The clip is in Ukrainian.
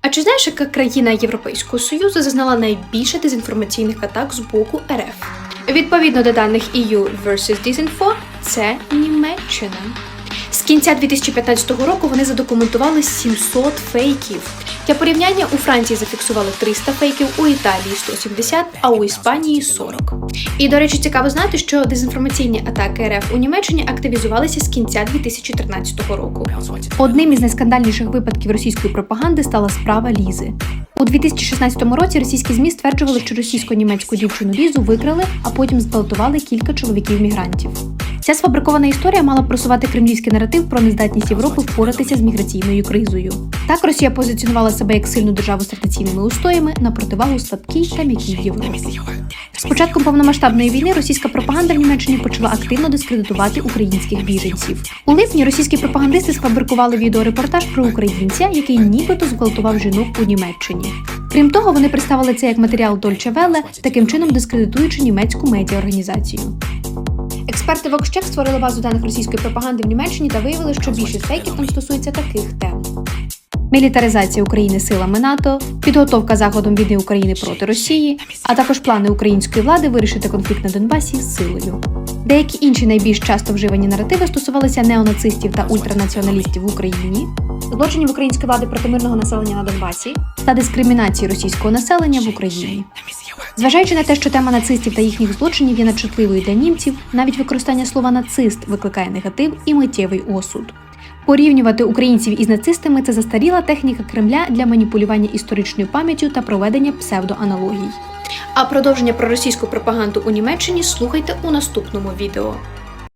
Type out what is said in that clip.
А чи знаєш, яка країна Європейського Союзу зазнала найбільше дезінформаційних атак з боку РФ? Відповідно до даних EU vs Disinfo, це Німеччина. З кінця 2015 року вони задокументували 700 фейків. Для порівняння у Франції зафіксували 300 фейків, у Італії 170, а у Іспанії 40. І, до речі, цікаво знати, що дезінформаційні атаки РФ у Німеччині активізувалися з кінця 2013 року. Одним із найскандальніших випадків російської пропаганди стала справа Лізи. У 2016 році російські ЗМІ стверджували, що російсько-німецьку дівчину Лізу викрали, а потім зґвалтували кілька чоловіків-мігрантів. Ця сфабрикована історія мала просувати кремлівський наратив про нездатність Європи впоратися з міграційною кризою. Так Росія позиціонувала себе як сильну державу з традиційними устоями на противагу слабкій та м'якій Європі. З початком повномасштабної війни російська пропаганда в Німеччині почала активно дискредитувати українських біженців. У липні російські пропагандисти сфабрикували відеорепортаж про українця, який нібито зґвалтував жінок у Німеччині. Крім того, вони представили це як матеріал Deutsche Welle, таким чином дискредитуючи німецьку медіаорганізацію. Експерти Вокщек створили базу даних російської пропаганди в Німеччині та виявили, що більшість фейків там стосується таких тем: мілітаризація України силами НАТО, підготовка заходом війни України проти Росії, а також плани української влади вирішити конфлікт на Донбасі силою. Деякі інші найбільш часто вживані наративи стосувалися неонацистів та ультранаціоналістів в Україні, злочинів української влади проти мирного населення на Донбасі та дискримінації російського населення в Україні. Зважаючи на те, що тема нацистів та їхніх злочинів є надчутливою для німців, навіть використання слова нацист викликає негатив і миттєвий осуд. Порівнювати українців із нацистами це застаріла техніка Кремля для маніпулювання історичною пам'яттю та проведення псевдоаналогій. А продовження про російську пропаганду у Німеччині слухайте у наступному відео.